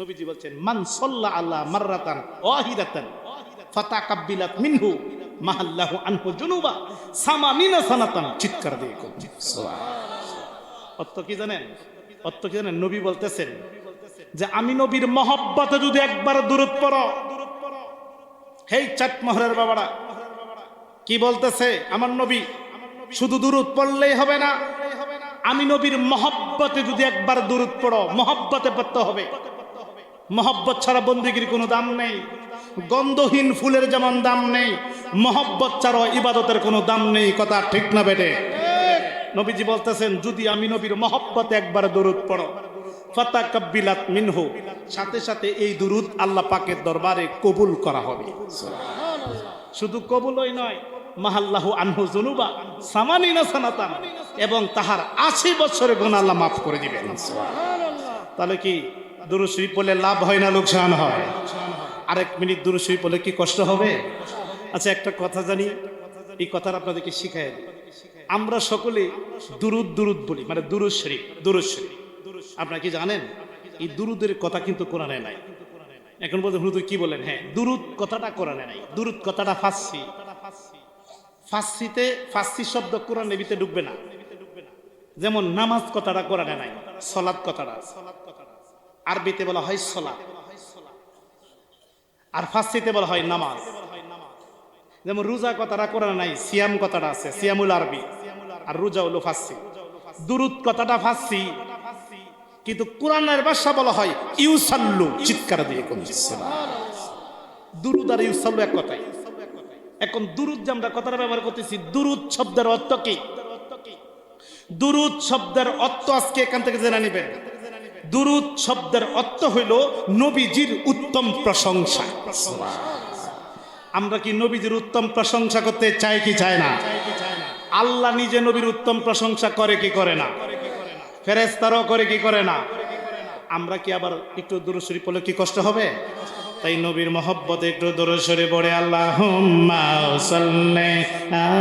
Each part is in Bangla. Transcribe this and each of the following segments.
নবীজি বলছেন মান সল্লা আল্লাহ মাররাতান ওয়াহিদাতান ফাতাকাব্বিলাত মিনহু মাহাল্লাহু আনহু জুনুবা সামানিনা সানাতান। চিৎকার দিয়ে কোন অর্থ কি জানেন? অর্থ কি জানেন? নবী বলতেছেন যে আমি নবীর মহব্বতে যদি একবার দূরত পড়ো হেই চাট মহরের বাবারা কি বলতেছে আমার নবী? শুধু দূরত পড়লেই হবে না। আমি নবীর মহব্বতে যদি একবার দূরত পড়ো মহব্বতে পড়তে হবে। মহব্বত ছাড়া বন্দিগির কোনো দাম নেই। গন্ধহীন ফুলের যেমন দাম নেই, মহব্বত ছাড়া ইবাদতের কোনো দাম নেই, কথা ঠিক না বেটে? নবীজি বলতেছেন, যদি আমি নবীর মহব্বতে একবার দরুদ পড়ো ফাতা কাব্বিলাত সাথে সাথে এই দুরুদ আল্লাহ পাকের দরবারে কবুল করা হবে। শুধু কবুলই নয়, মাহাল্লাহু আনহু জুনুবা সামানিনা সানাতান, এবং তাহার আশি বছরের গুণ আল্লাহ মাফ করে দিবেন। তাহলে কি দুরুশ্রী পড়লে লাভ হয় না, লোকসান হয়। আরেক মিনিট দুরুশ্রী পড়লে কি কষ্ট হবে? আচ্ছা একটা কথা জানি, এই কথাটা আপনাদেরকে শিখাই আমরা সকলে দুরুদ দুরুদ বলি মানে দুরুদ শরীফ আপনারা কি জানেন? এই দুরুদের কথা কিন্তু কোরআনে নাই। এখন বলতে হুজুর কি বলেন হ্যাঁ দুরুদ কথাটা কোরআনে নাই। দুরুদ কথাটা ফার্সি ফাঁসিতে ফাঁসি শব্দ কোরআন নেবিতে ঢুকবে না। যেমন নামাজ কথাটা কোরআনে নাই সলাদ কথাটা। আরবিতে বলা হয় সলা আর ফার্সিতে বলা হয় নামাজ। যেমন রোজা কথাটা কোরআনে নাই, সিয়াম কথাটা আছে, সিয়ামুল আরবি। আর রোজা হলো ফার্সি। দুরুদ কথাটা ফার্সি। কিন্তু কোরআনের ভাষা বলা হয় ইউসাল্লু, চিৎকার দিয়ে কোন দুরুদ আর ইউসাল্লু এক কথাই। এখন দুরুদ যে আমরা কথাটা ব্যবহার করতেছি, দুরুদ শব্দের অর্থ কি? দুরুদ শব্দের অর্থ আজকে এখান থেকে জেনে নেবেন। দুরুদ শব্দের অর্থ হইল নবীজির উত্তম প্রশংসা। আমরা কি নবীজির উত্তম প্রশংসা করতে চাই কি চায় না? আল্লাহ নিজে নবীর উত্তম প্রশংসা করে কি করে না? ফেরেস্তারও করে কি করে না? আমরা কি আবার একটু দূরসরি পড়লে কি কষ্ট হবে? তাই নবীর মহব্বতে একটু দূরসরে পড়ে আল্লাহ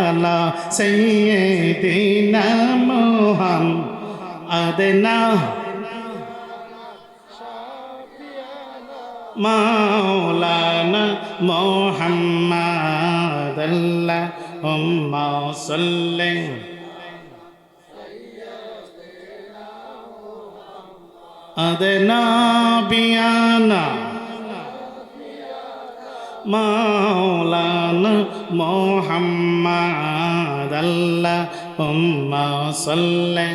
আলা সাইয়্যিদিনা মুহাম্মাদিনা মাওলানা মোহাম্মদ আল্লাহুম্মা সাল্লি আদনা বিয়ানা মাওলানা মোহাম্মদ আল্লাহুম্মা সাল্লি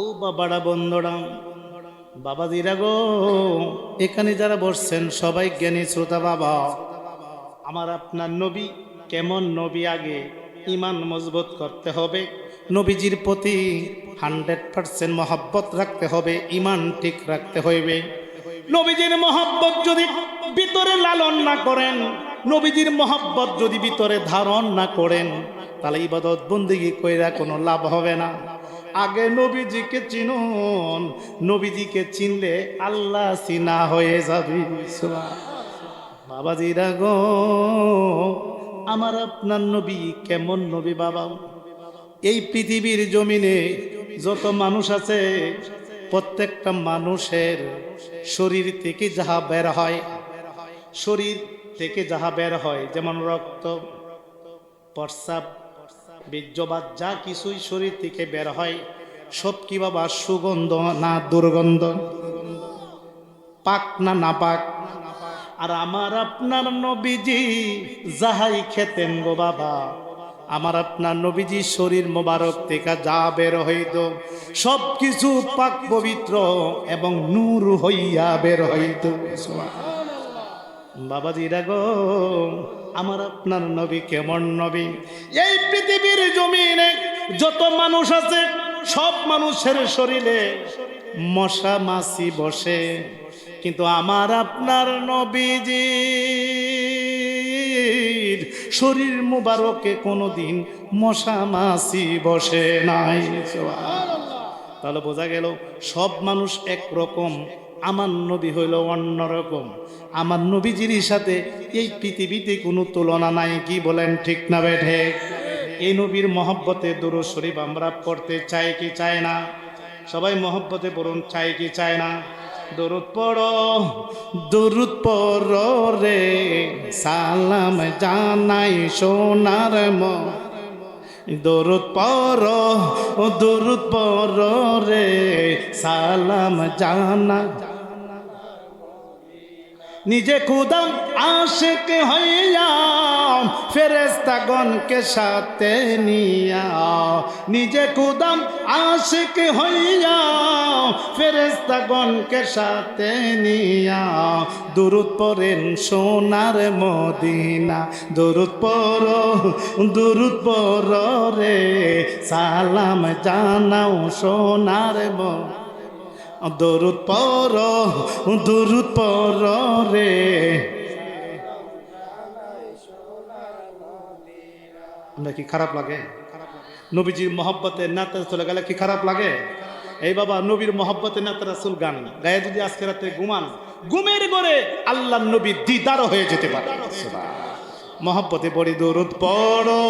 ও বাবারা, বন্ধুরা, বাবাজিরা গো, এখানে যারা বসছেন, সবাই জ্ঞানী শ্রোতা বাবা। আমার আপনার নবী, কেমন নবী আগে ইমান মজবুত করতে হবে? নবীজির প্রতি হান্ড্রেড পার্সেন্ট মহাব্বত রাখতে হবে ইমান ঠিক রাখতে হইবে। নবীজির মহাব্বত যদি ভিতরে লালন না করেন, নবীজির মহাব্বত যদি ভিতরে ধারণ না করেন, তাহলে ইবাদত বন্দিগি কইরা কোনো লাভ হবে না। আগে নবীজিকে চিনুন, নবীজিকে চিনলে আল্লাহ চিনা হয়ে যাবে। বাবাজিরা গো আমার আপনার নবী কেমন নবী বাবা? এই পৃথিবীর জমিনে যত মানুষ আছে, প্রত্যেকটা মানুষের শরীর থেকে যাহা বের হয়, শরীর থেকে যাহা বের হয়, যেমন রক্ত, প্রস্রাব বীর্যবাদ যা কিছুই শরীর থেকে বের হয়, সব কি বাবা সুগন্ধ না দুর্গন্ধ? পাক না না পাক আর আমার আপনার নবীজি যাহাই খেতেন গো বাবা, আমার আপনার নবীজি শরীর মোবারক থেকে যা বের হইত, সব কিছু পাক পবিত্র এবং নূর হইয়া বের হইত। বাবাজিরা গো, আমার আপনার নবী কেমন নবী? এই পৃথিবীর জমিনে যত মানুষ আছে, সব মানুষের শরীরে মশা মাছি বসে। কিন্তু আমার আপনার নবীজি শরীর মুবারকে কোনোদিন মশা মাছি বসে নাই। তাহলে বোঝা গেল, সব মানুষ একরকম আমার নবী হইল অন্যরকম আমার নবীজির সাথে এই পৃথিবীতে কোনো তুলনা নাই, কি বলেন ঠিক না বেঠে এই নবীর মহব্বতে দুরু শরীফ আমরা পড়তে চাই কি চায় না? সবাই মহব্বতে পড়ুন, চাই কি চায় না? দরুদ পড়ো দরুদ পড়ো রে, সালাম জানাই সোনার ম দরুদ পড়ো দরুদ পড়ো রে, সালাম জানা নিজে খুদাম আশেক হইয়া ফেরেস্তাগণকে সাথে নিয়া। নিজে খুদাম আশেক হইয়া ফেরেস্তাগণকে সাথে নিয়া। দুরুদ পড়েন সোনার মদিনা, দুরুদ পর দুরুদ পর রে। সালাম জানাও সোনার মদিনা। দরুদ পর দরুদ পর রে। আমরা কি খারাপ লাগে? নবীজির মহব্বতে নাতে চলে গেলে কি খারাপ লাগে? এই বাবা, নবীর মহব্বতে নাতে রাসুল গান। গায়ে যদি আজকে রাতে ঘুমান ঘুমের গড়ে আল্লাহ নবী দিদারও হয়ে যেতে পারে। মহব্বতে পড়ি, দরুদ পড়ো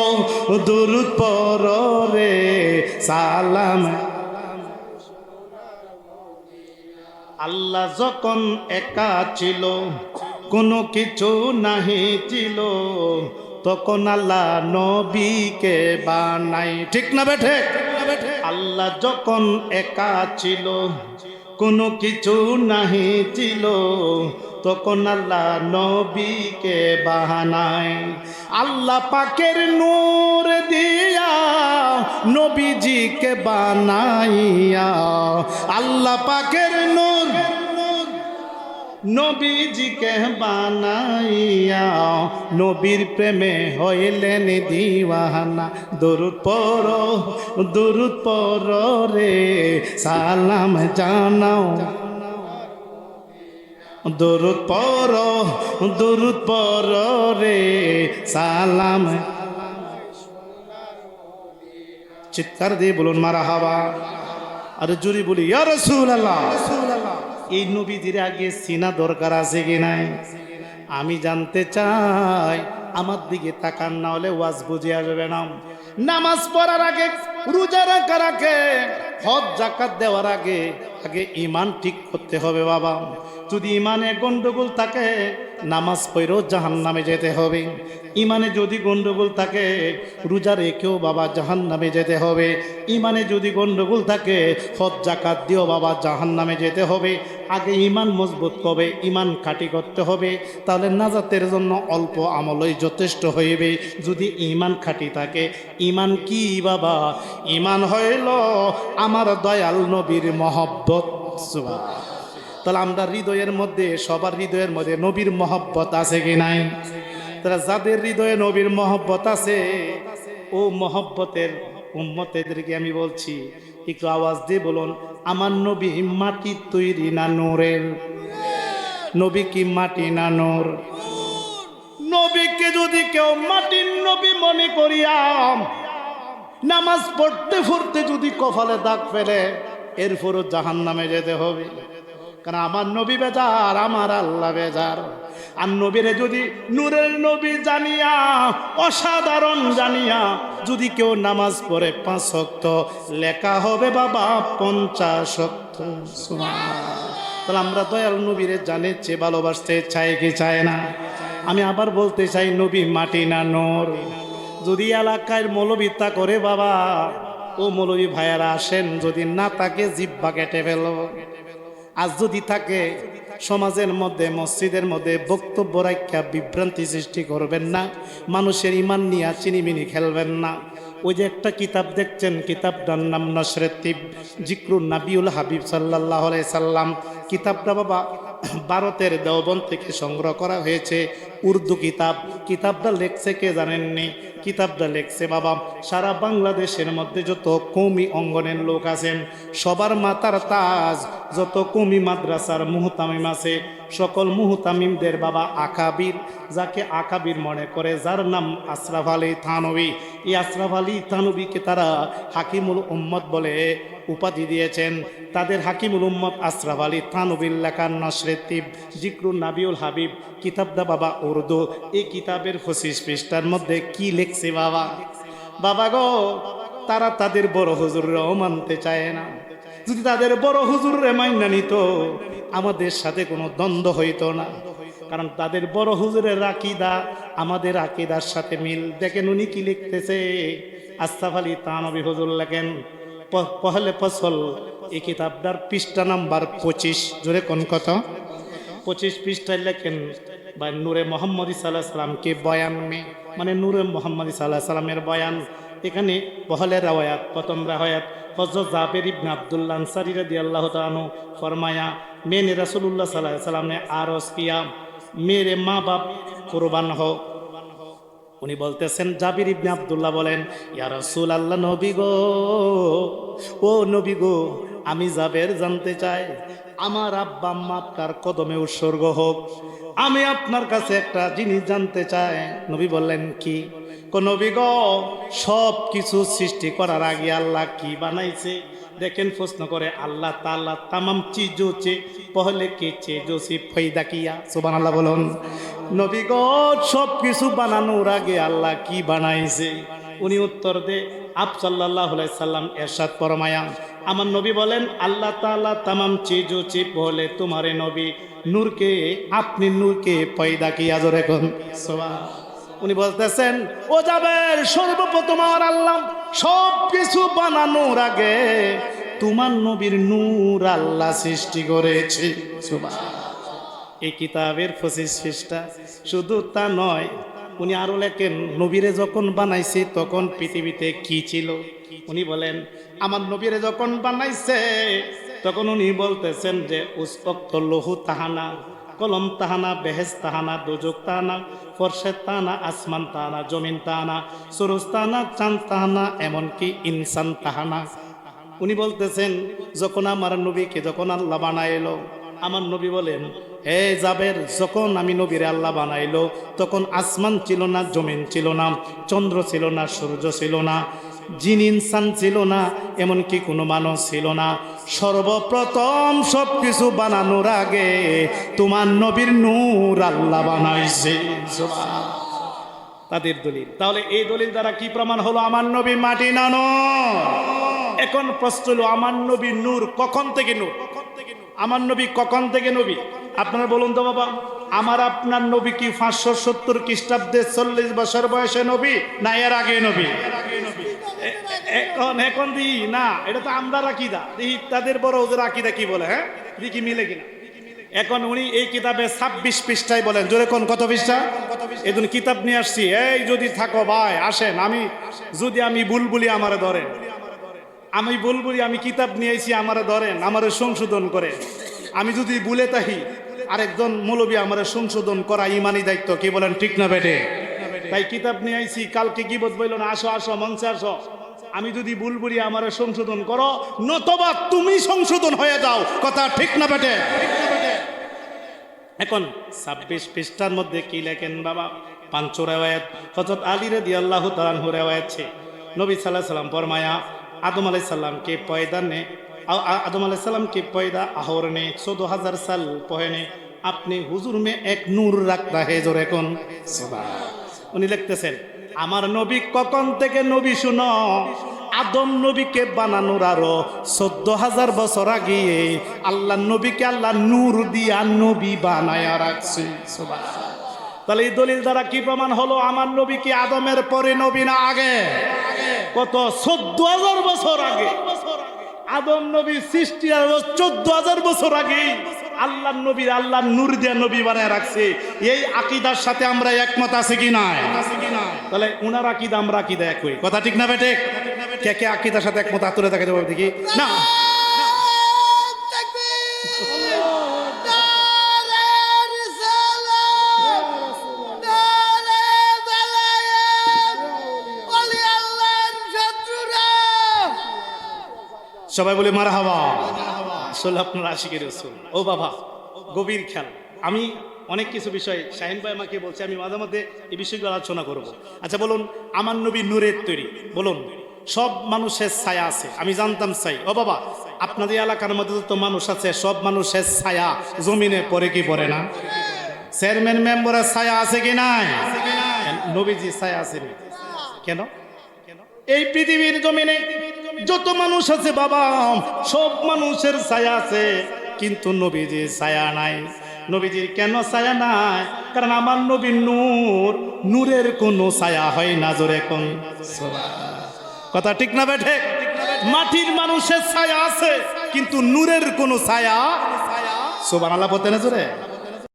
দরুদ পড়ো রে। সালাম। আল্লাহ যখন একা ছিল, কোনো কিছু নাহি ছিল, তখন আল্লাহ নবীকে বানাই। ঠিক না বেঠে আল্লাহ যখন একা ছিল, কোনো কিছু নাহি ছিল, তখন আল্লাহ নবীকে বাহানায় আল্লাহ পাকের নূর দিয়া নবীজিকে বানাইয়া আল্লাহ পাকের নূর নবীজিকে বানাইয়া নবীর প্রেমে হইলেন দিওয়ানা। দরুদ পর দরুদ পর রে, সালাম জানাও। দরুদ পর দরুদ পর রে, সালাম চিৎকার দিয়ে বলুন মারা হাওয়া আর জুরি বলি রাসূলুল্লাহ। এই নবীদের আগে সিনা দরকার আছে কি নাই? আমি জানতে চাই, আমার দিকে তাকান, না হলে ওয়াজ বুঝে আসবে না। নামাজ পড়ার আগে, রোজা রাখার আগে, হজ জাকাত দেওয়ার আগে আগে ইমান ঠিক করতে হবে বাবা। যদি ইমানে গন্ডগোল থাকে, নামাজ পড়েও জাহান নামে যেতে হবে। ইমানে যদি গণ্ডগোল থাকে, রোজা রেখেও বাবা জাহান নামে যেতে হবে। ইমানে যদি গন্ডগোল থাকে, হজ জাকাত দিয়েও বাবা জাহান নামে যেতে হবে। আগে ইমান মজবুত করবে, ইমান খাটি করতে হবে। তাহলে নাজাতের জন্য অল্প আমলই যথেষ্ট হইবে। যদি ইমান খাটি থাকে, ইমান কি বাবা? ইমান হইল আমার দয়াল নবীর মহব্বত। তাহলে আমরা হৃদয়ের মধ্যে, সবার হৃদয়ের মধ্যে নবীর মহব্বত আছে কি নাই? তারা যাদের হৃদয়ে নবীর মহব্বত আছে, ও মহব্বতের উম্মতেদেরকে আমি বলছি, একটু আওয়াজ দিয়ে বলুন, আমার নবী মাটি তৈরি না নোরের? নবী কি মাটি না নোর? নবীকে যদি কেউ মাটির নবী মনে করিয়াম নামাজ পড়তে পড়তে যদি কপালে দাগ ফেলে, এরপরও জাহান নামে যেতে হবে। কারণ আমার নবী বেজার, আমার আল্লাহ বেজার। আর নবীরে যদি নূরের নবী জানিয়া, অসাধারণ জানিয়া যদি কেউ নামাজ পড়ে পাঁচ শক্ত লেখা হবে বাবা পঞ্চাশ শক্ত তাহলে আমরা দয়াল নবীরে জানে, চেয়ে ভালোবাসতে চাই কি চায় না? আমি আবার বলতে চাই, নবী মাটি না নোর। যদি এলাকায় মৌলবিদ্যা করে বাবা, ও মৌলবী ভাইয়ারা আসেন, যদি না তাকে জিব্বা কেটে ফেলো। আজ যদি থাকে সমাজের মধ্যে, মসজিদের মধ্যে বক্তব্য রাখা বিভ্রান্তি সৃষ্টি করবেন না। মানুষের ইমান নিয়ে চিনিমিনি খেলবেন না। ওই যে একটা কিতাব দেখছেন, কিতাবটার নাম নসরেতিব জিক্রু নাবিউল হাবিব সাল্লাহ সাল্লাম। কিতাবটা বাবা, ভারতের দেওবন থেকে সংগ্রহ করা হয়েছে। উর্দু কিতাব। কিতাবটা লেখছে কে জানেননি? কিতাবটা লেখছে বাবা। সারা বাংলাদেশের মধ্যে যত কৌমি অঙ্গনের লোক আছেন, সবার মাতার তাজ, যত কৌমি মাদ্রাসার মুহতামিম আছে, সকল মুহতামিমদের বাবা আকাবির, যাকে আকাবির মনে করে, যার নাম আশরাফ আলী থানবী। এই আশরাফ আলী থানবীকে তারা হাকিমুল উম্মত বলে উপাধি দিয়েছেন। তাদের হাকিমুল উম্মত আশরাফ আলী থানবিল লেখার নসরেতিব জিক্রুল নাবিউল হাবিব। কিতাবদা বাবা উর্দু। এই কিতাবের পঁচিশ পৃষ্ঠার মধ্যে কি লেখছে বাবা? বাবা গো, তারা তাদের বড় হুজুররাও মানতে চায় না। যদি তাদের বড় হুজুরে মাইনা নিত, আমাদের সাথে কোনো দ্বন্দ্ব হইতো না। কারণ তাদের বড় হুজুরের আকিদা আমাদের আকিদার সাথে মিল। দেখেন উনি কি লিখতেছে? আস্তাফ আলী তানবী হুজুর লেখেন পহলে ফসল। এই কিতাবটার পৃষ্ঠা নাম্বার পঁচিশ। জোরে কোন কথা? পঁচিশ পৃষ্ঠায় লেখেন বা নূরে মোহাম্মদ সাল্লাহ বয়ান মে? মানে নূরে মোহাম্মদ সাল্লাহ সাল্লামের বয়ান। এখানে পহলে রাওয়ায়াত, প্রথম রাওয়ায়াত হজরত জাবের ইবনে আব্দুল্লাহ আনসারি রাদি আল্লাহ তানু ফরমায়া, মেনে রাসূলুল্লাহ সাল্লাহ সাল্লামে আরস কিয়া মেরে মা বাপ কোরবান হোক। উনি বলতেছেন, জাবির ইবনে আব্দুল্লাহ বলেন, ইয়া রাসূল আল্লাহ নবী গো, ও নবী গো, আমি জাবের জানতে চাই। আমার আব্বা আম্মা আপনার কদমে উৎসর্গ হোক। আমি আপনার কাছে একটা জিনিস জানতে চাই। নবী বললেন, কি? নবী গো সব কিছু সৃষ্টি করার আগে আল্লাহ কি বানাইছে? দেখেন, প্রশ্ন করে, আল্লাহ তাআলা তামাম চিজো চে পহলে কে চে জোসি ফৈদা কিয়া সুবহানাল্লাহ বলুন। নবী গো সব কিছু বানানোর আগে আল্লাহ কি বানাইছে? উনি উত্তর দে আপ সাল্লাহ সাল্লাম এরশাদ পরমায়া আমার নবী বলেন, আল্লাহ তাআলা তামাম চিজো চে পহলে তোমারে নবী, নূরকে, আপনি নূরকে পয়দা জোরে কোন সুবহান উনি বলতেছেন, ও যাবের সর্বপ্রথম আমার আল্লাহ সব কিছু বানানোর আগে তোমার নবীর নূর আল্লাহ সৃষ্টি করেছে। এই কিতাবের পঁচিশ পৃষ্ঠা শুধু তা নয়, উনি আরও লেখেন, নবীরে যখন বানাইছে তখন পৃথিবীতে কি ছিল? উনি বলেন, আমার নবীরে যখন বানাইছে, তখন উনি বলতেছেন যে উস্পক্ত লহু তাহানা, কলম তাহানা বেহেজ তাহানা দুজক তাহানা ফরসেদ তাহানা, আসমান তাহানা, জমিন তাহানা, সুরজ তাহানা, চাঁদ তাহানা, এমনকি ইনসান তাহানা। উনি বলতেছেন, যখন আমার নবীকে যখন আল্লাহ বানাইলো, আমার নবী বলেন, হে জাবের, যখন আমি নবীর আল্লাহ বানাইলো, তখন আসমান ছিল না, জমিন ছিল না, চন্দ্র ছিল না, সূর্য ছিল না। জিন ইনসান ছিল না, এমনকি কোনো মানুষ ছিল না। সর্বপ্রথম সব কিছু বানানোর আগে তোমার নবীর নূর আল্লাহ বানাইছে। তাদের দলিল। তাহলে এই দলিল দ্বারা কি প্রমাণ হলো? আমার নবী মাটি নানো এখন প্রশ্ন হলো, আমার নবী নূর কখন থেকে নূর? আমার নবী কখন থেকে নবী? আপনারা বলুন তো বাবা। আমার আপনার নবী কি পাঁচশো সত্তর খ্রিস্টাব্দে চল্লিশ বছর বয়সে নবী? না, এর আগে নবী। এখন এখন দি না, এটা তো আমরা দেখি তাদের বড় ওদের রাখিদা কি বলে হ্যাঁ? কি মিলে কিনা? এখন উনি এই কিতাবে ছাব্বিশ পৃষ্ঠায় বলেন। জোরে কোন, কত পৃষ্ঠা? এদিন কিতাব নিয়ে আসছি। এই যদি থাকো, ভাই, আসেন। আমি, যদি আমি বুলবুলি আমারে ধরেন। আমি বুলবুলি, আমি কিতাব নিয়েছি আমারে ধরেন, আমারে সংশোধন করে আমি যদি ভুলে তাহি আরেকজন মৌলবী আমার সংশোধন করা ইমানি দায়িত্ব। কি বলেন ঠিক না বেটে তাই কিতাব নিয়ে আইছি কালকে কি বোধ বলল না আসো আসো মঞ্চে আসো। আমি যদি বুলবুলি আমার সংশোধন করো নতবা তুমি সংশোধন হয়ে যাও। কথা ঠিক না বেটে এখন ছাব্বিশ পৃষ্ঠার মধ্যে কি লেখেন বাবা? পাঞ্চ রেওয়ায়ত। হজরত আলী রেদি আল্লাহ তালানহু রেওয়ায়ত নবী সাল্লাহ সাল্লাম ফরমায়া আদম আলাই সাল্লামকে পয়দা আদম সাল্লামকে পয়দা আহর নে চোদ্দ হাজার সাল পহেনে আপনি হুজুর মে এক নূর রাখতা হে জোর এখন উনি লিখতেছেন, আমার নবী কখন থেকে নবী শুনো? আদম নবীকে বানানোর আরও চোদ্দ হাজার বছর আগে আল্লাহ নবীকে আল্লাহ নূর দিয়া নবী বানায়া রাখছে। তাহলে এই দলিল দ্বারা কি প্রমাণ হলো? আমার নবী কি আদমের পরে নবী না আগে? কত? চোদ্দ হাজার বছর আগে। আদম নবীর সৃষ্টি চোদ্দ হাজার বছর আগে আল্লাহ নবী আল্লাহ নূর দিয়া নবী বানায় রাখছে। এই আকিদার সাথে আমরা একমত আছে কি না তাহলে উনার আকিদা, আমরা আকিদা এক হই কথা ঠিক না বেটে কে কে আকিদার সাথে একমত? আতুরে থাকে দেবো দেখি। না। সবাই বলে মার হাওয়া আসলে আপনার আশিকের রসুল। ও বাবা, গভীর খেয়াল। আমি অনেক কিছু বিষয়, শাহিন ভাই আমাকে বলছে, আমি মাঝে মধ্যে এই বিষয়গুলো আলোচনা করব। আচ্ছা বলুন, আমার নবী নূরের তৈরি। বলুন, সব মানুষের ছায়া আছে, আমি জানতাম চাই ও বাবা, আপনাদের এলাকার মধ্যে তো মানুষ আছে, সব মানুষের ছায়া জমিনে পড়ে কি পড়ে না? চেয়ারম্যান, মেম্বারের ছায়া আছে কি নাই? নবীজি ছায়া আছে? কেন? এই পৃথিবীর জমিনে যত মানুষ আছে বাবা, সব মানুষের ছায়া আছে, কিন্তু নবীজির ছায়া নাই। নবীজির কেন ছায়া নাই? কারণ আমার নবীর নূর, নূরের কোনো ছায়া হয় না জোরে কোন। কথা ঠিক না বেঠে? মাটির মানুষের ছায়া আছে, কিন্তু নূরের কোনো ছায়া সোবান বলতে না জোরে?